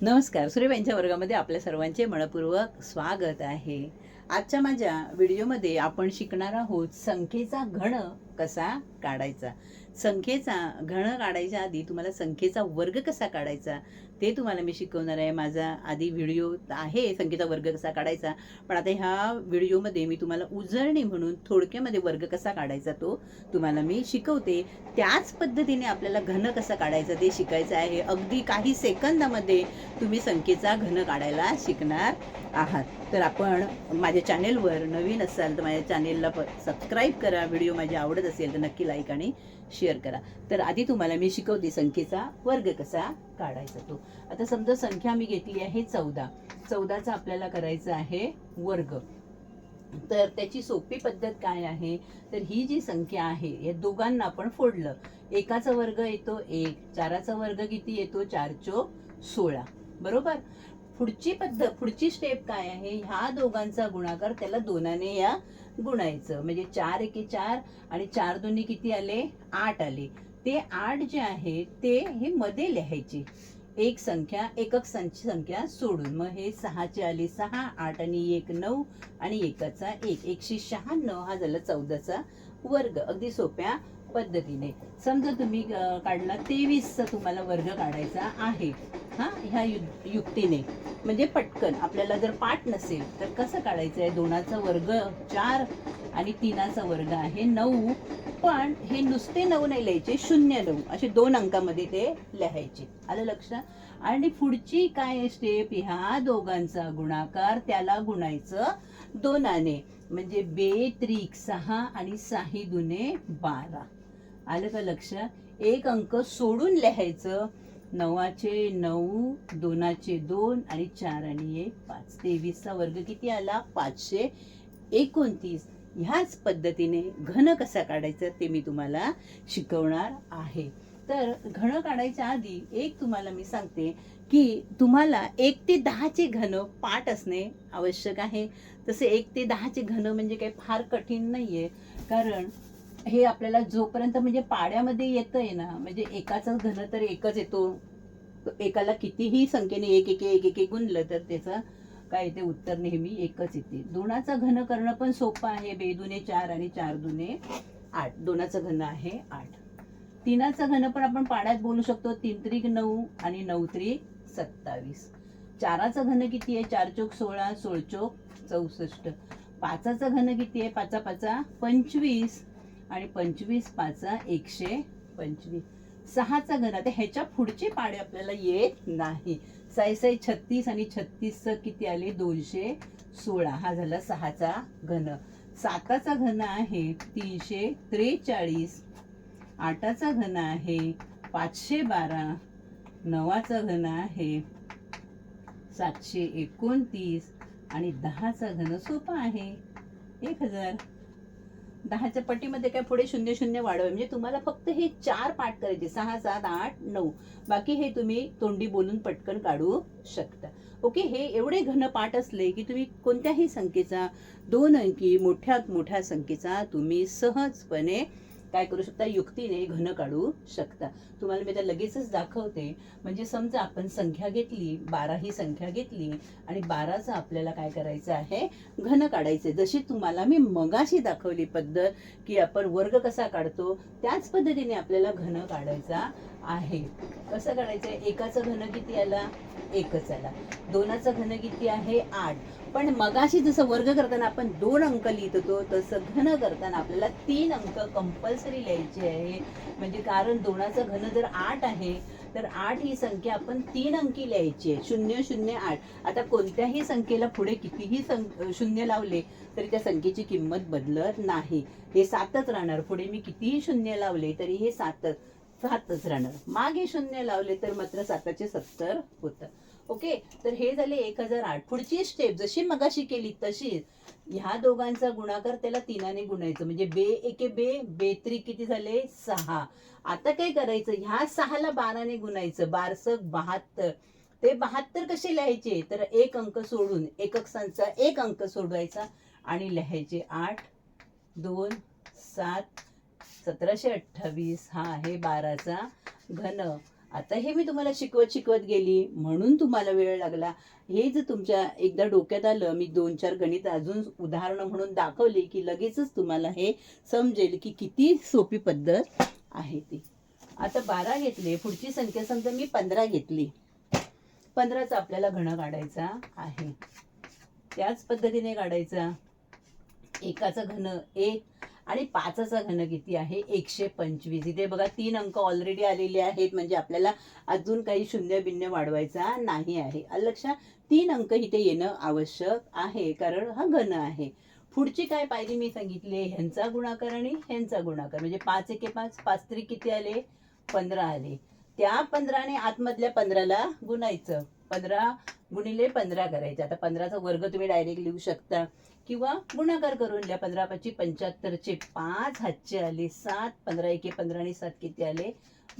नमस्कार. सूर्यबाईंच्या वर्गामध्ये आपल्या सर्वांचे मनपूर्वक स्वागत आहे. आजच्या माझ्या व्हिडिओमध्ये आपण शिकणार आहोत संख्येचा घण कसा काढायचा. संख्येचा घन काढायच्या आधी तुम्हाला संख्येचा वर्ग कसा काढायचा ते तुम्हाला मी शिकवणार आहे. माझा आधी व्हिडिओ आहे संख्येचा वर्ग कसा काढायचा पण आता ह्या व्हिडिओमध्ये मी तुम्हाला उजळणी म्हणून थोडक्यामध्ये वर्ग कसा काढायचा तो तुम्हाला मी शिकवते. त्याच पद्धतीने आपल्याला घन कसा काढायचा ते शिकायचं आहे. अगदी काही सेकंदामध्ये तुम्ही संख्येचा घन काढायला शिकणार आहात. तर आपण माझ्या चॅनेलवर नवीन असाल तर माझ्या चॅनेलला सबस्क्राईब करा. व्हिडिओ माझी आवडत असेल तर नक्की लाईक आणि शेअर शेअर करा. तर आधी तुम्हाला मी शिकवते संख्येचा वर्ग कसा काढायचा तो. आता समजा संख्या मी घेतली आहे चौदा. चौदाचा आपल्याला करायचा आहे वर्ग. तर त्याची सोपी पद्धत काय आहे? तर ही जी संख्या आहे या दोघांना आपण फोडलं. एकाचा वर्ग येतो एक चाराचा वर्ग किती येतो? चार चो सोळा. बरोबर? पुढची पद्धत पुढची स्टेप काय आहे? ह्या दोघांचा गुणाकार त्याला दोनाने या गुणायचं. म्हणजे चार एके चार आणि चार दोन्ही किती आले? आठ आले. ते आठ जे आहे ते हे मध्ये लिहायचे. एक संख्या एकक संख्या सोडून. मग हे सहाचे आले सहा आठ आणि एक नऊ आणि एकाचा एक. एकशे शहाण्णव हा झाला चौदाचा वर्ग. अगदी सोप्या. पद्धतीने. समजा तुम्ही काढला तेवीसचा तुम्हाला वर्ग काढायचा आहे. हा ह्या यु- युक्तीने. म्हणजे पटकन आपल्याला जर पाठ नसेल तर कसं काढायचं आहे? दोनाचा वर्ग चार आणि तीनाचा वर्ग आहे नऊ. पण हे नुसते नऊ नाही लिहायचे शून्य नऊ. असे दोन अंकामध्ये ते लिहायचे. आलं लक्षात आणि पुढची काय स्टेप ह्या दोघांचा गुणाकार त्याला गुणायचं दोनाने. म्हणजे बे त्रिक सहा आणि साही दुने बारा. आलं का लक्षात एक अंक सोडून लिहायचं. नवाचे नऊ दोनाचे दोन आणि चार आणि एक पाच. तेवीसचा वर्ग किती आला? पाचशे एकोणतीस. ह्याच पद्धतीने घन कसा काढायचा ते मी तुम्हाला शिकवणार आहे. तर घन काढायच्या आधी एक तुम्हाला मी सांगते की तुम्हाला एक ते दहाचे घन पाठ असणे आवश्यक आहे. तसे एक ते दहाचे घन म्हणजे काही फार कठीण नाही आहे कारण हे आपल्याला जोपर्यंत म्हणजे पाड्यामध्ये येतंय ना म्हणजे एकाचा घन तर एकच येतो. एकाला कितीही संख्येने एक एक एक एक गुणलं तर त्याचं काय ते उत्तर नेहमी एकच येते. दोनाचा घन करणं पण सोपं आहे. बेदुने चार आणि चार दुने आठ. दोनाचं घन आहे आठ. तीनाचा घन पण आपण पाड्यात बोलू शकतो. तीन त्रिक नऊ आणि नऊ त्रिक सत्तावीस. चाराचा घन किती आहे? चार चोक सोळा सोळ चोक चौसष्ट. पाचाचा घन किती आहे? पाचा पाचा पंचवीस. आणि पंचवीस पाचा एकशे पंचवीस. सहाचा घन आता ह्याच्या पुढचे पाडे आपल्याला येत नाही. साई साई छत्तीस आणि छत्तीसचं किती आले? दोनशे सोळा. हा झाला सहाचा घन. साताचा घन आहे तीनशे त्रेचाळीस. आठाचा घन आहे पाचशे बारा. नवाचा घन आहे सातशे एकोणतीस. आणि दहाचा घन सोपा आहे एक हजार. दहाच्या पट्टीमध्ये काय पुढे शून्य शून्य वाढवा म्हणजे तुम्हाला फक्त हे चार पाठ करायचे. सहा सात आठ नऊ. बाकी हे तुम्ही तोंडी बोलून पटकन काढू शकता. ओके? हे एवढे घन पाठ असले की तुम्ही कोणत्याही संख्येचा दोन अंकी मोठ्यात मोठ्या संख्येचा तुम्ही सहजपणे काय करू शकता? युक्तीने घन काढू शकता. तुम्हाला मी आता लगेचच दाखवते. म्हणजे समजा आपण संख्या घेतली बारा ही संख्या घेतली आणि बाराचं आपल्याला काय करायचं आहे? घन काढायचे जशी तुम्हाला मी मगाशी दाखवली पद्धत की आपण वर्ग कसा काढतो त्याच पद्धतीने आपल्याला घन काढायचा आहे. कसं करायचं? आहे एकाचं घन किती आला एकच आला. दोनाचं घन किती आहे आठ. पण मगाशी जसं वर्ग करताना आपण दोन अंक लिहित होतो तसं घन करताना आपल्याला तीन अंक कंपल्सरी लिहायचे आहे. म्हणजे कारण दोनाचं घन जर आठ आहे तर आठ ही संख्या आपण तीन अंकी लिहायची आहे. शून्य शून्य आठ. आता कोणत्याही संख्येला पुढे कितीही सं शून्य लावले तरी त्या संख्येची किंमत बदलत नाही. हे सातच राहणार. पुढे मी कितीही शून्य लावले तरी हे सातच. सातच राहणार. मागे शून्य लावले तर मात्र साताचे सत्तर होतं. ओके तर हे झाले एक हजार आठ. पुढची स्टेप जशी मगाशी केली तशीच ह्या दोघांचा गुणाकार त्याला तीनाने गुणायचं. म्हणजे बे एके बे बे त्री किती झाले? सहा. आता काय करायचं? ह्या सहाला बाराने गुणायचं. बारसक बहात्तर. ते बहात्तर कसे लिहायचे? तर एक अंक सोडून एकक संचा एक अंक सोडवायचा आणि लिहायचे आठ दोन सात सतराशे अठ्ठावीस हा आहे बाराचा घन. आता हे मी तुम्हाला शिकवत शिकवत गेली म्हणून तुम्हाला वेळ लागला. हे जर तुमच्या एकदा डोक्यात आलं मी दोन चार गणित अजून उदाहरणं म्हणून दाखवली की लगेचच तुम्हाला हे समजेल की किती सोपी पद्धत आहे ती. आता बारा घेतले पुढची संख्या समजा मी पंधरा घेतली. पंधराचा आपल्याला घन काढायचा आहे. त्याच पद्धतीने काढायचा. एकाचा घन एक आणि पाचचा घन किती आहे? एकशे पंचवीस. इथे बघा तीन अंक ऑलरेडी आलेले आहेत. म्हणजे आपल्याला अजून काही शून्य बिन्य वाढवायचा नाही आहे. लक्षात तीन अंक इथे येणं आवश्यक आहे कारण हा घन आहे. पुढची काय पायरी मी सांगितले? ह्यांचा गुणाकार आणि ह्यांचा गुणाकार. म्हणजे पाच एके पाच पाच तरी किती आले? पंधरा आले. त्या पंधराने आतमधल्या पंधराला गुणायचं. पंधरा गुणिले पंधरा करायचे. आता पंधराचा वर्ग तुम्ही डायरेक्ट लिहू शकता. किंवा गुणाकार करून लिहा. पंधरा पाचशे पंच्याहत्तरचे पाच हातचे आले सात पंधरा एके पंधरा आणि सात किती आले?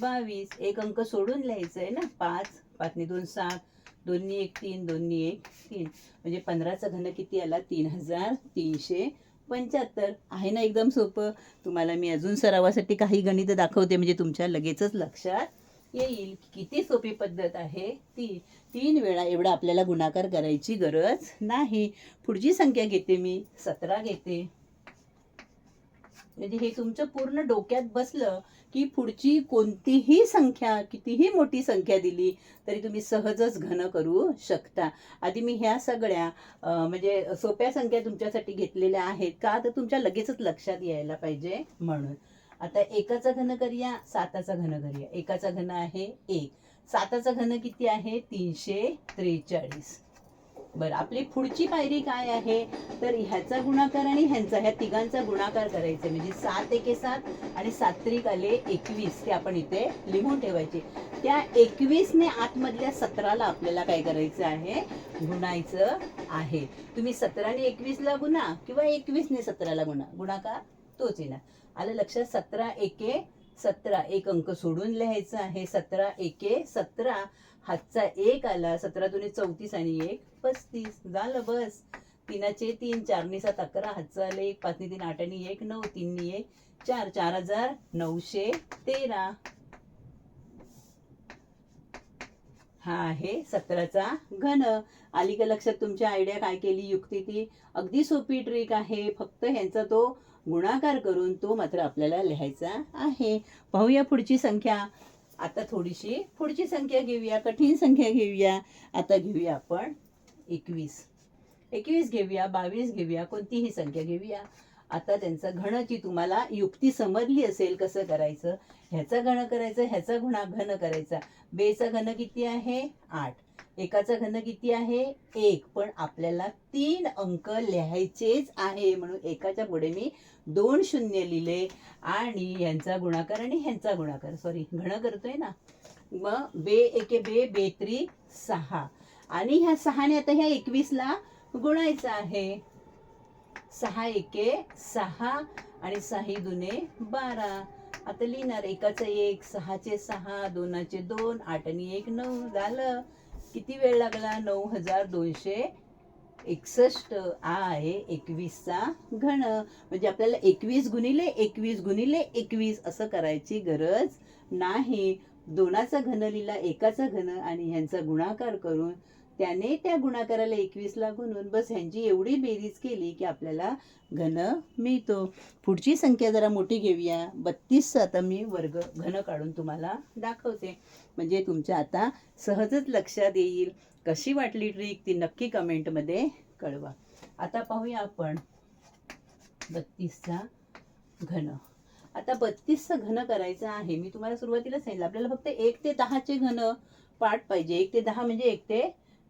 बावीस. एक अंक सोडून लिहायचं आहे ना? पाच पाचने दोन सात. दोन्ही एक तीन दोन्ही एक तीन. म्हणजे पंधराचा घन किती आला? तीन हजार तीनशे पंच्याहत्तर. आहे ना एकदम सोपं? तुम्हाला मी अजून सरावासाठी काही गणित दाखवते. म्हणजे तुमच्या लगेचच लक्षात येईल. किती सोपी पद्धत आहे ती. तीन वेळा एवढा आपल्याला गुणाकार करायची गरज नाही. पुढची संख्या घेते मी. सतरा घेते. म्हणजे हे तुमचं पूर्ण डोक्यात बसलं की पुढची कोणतीही संख्या कितीही मोठी संख्या दिली तरी तुम्ही सहजच घन करू शकता. आधी मी ह्या सगळ्या म्हणजे सोप्या संख्या तुमच्यासाठी घेतलेल्या आहेत का? तर तुमच्या लगेचच लक्षात यायला पाहिजे म्हणून. आता एकाचा घन करूया साताचा घन करूया एकाचा घन आहे एक. साताचा घन किती आहे? तीनशे त्रेचाळीस. बरं आपली पुढची पायरी काय आहे? तर ह्याचा गुणाकार आणि ह्यांचा ह्या तिघांचा गुणाकार करायचा. म्हणजे सात एके सात आणि सात्रिक आले एकवीस ते आपण इथे लिहून ठेवायचे. त्या एकवीसने आतमधल्या सतराला आपल्याला काय करायचं आहे? गुणायचं आहे. तुम्ही सतराने एकवीसला गुणा किंवा एकवीसने सतराला गुणा. गुणाकार? तोच येणार आलं लक्षात? सतरा एके सतरा. एक अंक सोडून लिहायचं आहे. सतरा एके सतरा. हातचा एक आला. सतरा दोन्ही चौतीस आणि एक पस्तीस. झालं बस. तीनाचे तीन चारने सात अकरा. हातचा आले एक. पाचने तीन आठ आणि एक. नऊ. तीननी एक. चार. चार हजार नऊशे तेरा. हा आहे सतराचा घन. आली का लक्षात तुमच्या आयडिया काय केली युक्ती ती? अगदी सोपी ट्रिक आहे. फक्त ह्यांचा तो गुणाकार करून तो मात्र आपल्याला लिहायचा आहे. पाहूया पुढची संख्या. आता थोडीशी पुढची संख्या घेऊया कठीण संख्या घेऊया. आता घेऊया आपण एकवीस. एकवीस घेऊया बावीस घेऊया कोणतीही संख्या घेऊया. आता त्यांचं घणची तुम्हाला युक्ती समजली असेल कसं करायचं ह्याचा घण करायचं ह्याचा गुणा घन करायचा. बेचा घन किती आहे? आठ. एकाचा घन किती आहे? एक. पण आपल्याला तीन अंक लिहायचेच आहे म्हणून एकाच्या पुढे मी दोन शून्य लिहिले आणि यांचा गुणाकार आणि ह्यांचा गुणाकार. सॉरी घन करतोय ना. मग बे एके बे बेत्री सहा. आणि ह्या सहाने आता ह्या एकवीसला गुणायचं आहे. सहा एके सहा आणि सहा दुने बारा. आता लिहिणार एकाचं एक सहाचे सहा दोनाचे दोन आठ आणि एक नऊ. झालं. किती वेळ लागला? नऊ हजार दोनशे एकसष्ट. आ आहे एकवीसचा घन. म्हणजे आपल्याला एकवीस गुणिले एकवीस गुणिले एकवीस असं करायची गरज नाही. दोनाचा घन लिहिला एकाचा घन आणि ह्यांचा गुणाकार करून त्याने त्या गुणाकाराला एकवीसला गुणून बस ह्यांची एवढी बेरीज केली की आपल्याला घन मिळतो. पुढची संख्या जरा मोठी घेऊया. बत्तीसचा आता मी वर्ग घन काढून तुम्हाला दाखवते. म्हणजे तुमच्या आता सहजच लक्षात येईल. कशी वाटली ट्रिक ती नक्की कमेंटमध्ये कळवा. आता पाहूया आपण बत्तीसचा घन. आता बत्तीसचा घन करायचं आहे. मी तुम्हाला सुरुवातीला सांगितलं. आपल्याला फक्त एक ते दहाचे घन पाठ पाहिजे. एक ते दहा म्हणजे एक ते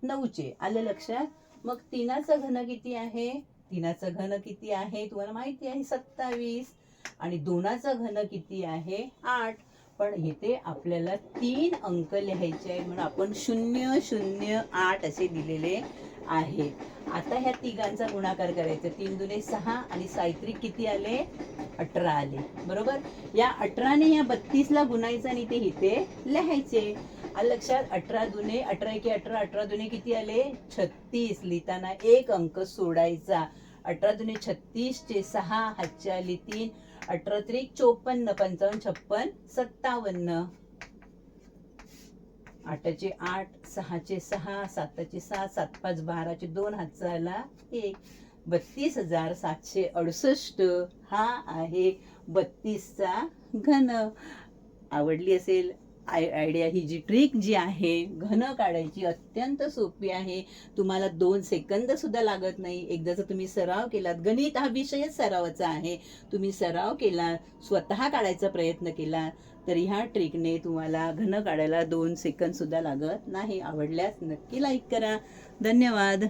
नऊचे. आलं लक्षात? मग तिनाचं घन किती आहे? तिनाचं घन किती आहे? तुम्हाला माहिती आहे सत्तावीस. आणि दोनाचं घन किती आहे? आठ. पण इथे आपल्याला तीन अंक लिहायचे आहे म्हणून आपण शून्य शून्य आठ असे दिलेले आहे. आता ह्या तिघांचा गुणाकार करायचा. तीन दुने सहा आणि सायत्रिक किती आले? अठरा आले. बरोबर? या अठराने या बत्तीसला गुणायचं आणि ते इथे लिहायचे. लक्षात अठरा दुने अठरा एके अठरा अठरा दुने किती आले? छत्तीस. लिहिताना एक अंक सोडायचा. अठरा दुने छत्तीसचे सहा हातच्या आली तीन अठरा त्रिक चोपन्न पंचावन्न छप्पन सत्तावन्न. आठाचे आठ सहाचे सहा साताचे सहा सात पाच बाराचे दोन हातचाला एक. बत्तीस हजार सातशे अडुसष्ट. हा आहे बत्तीसचा घन. आवडली असेल? आय आयडिया ही जी ट्रिक जी आहे घन काढायची अत्यंत सोपी आहे. तुम्हाला दोन सेकंद सुद्धा लागत नाही. एकदा जर तुम्ही सराव केलात गणित हा विषयच सरावाचा आहे. तुम्ही सराव केला स्वतः काढायचा प्रयत्न केला तर ह्या ट्रिकने तुम्हाला घन काढायला दोन सेकंद सुद्धा लागत नाही. आवडल्यास नक्की लाईक करा. धन्यवाद.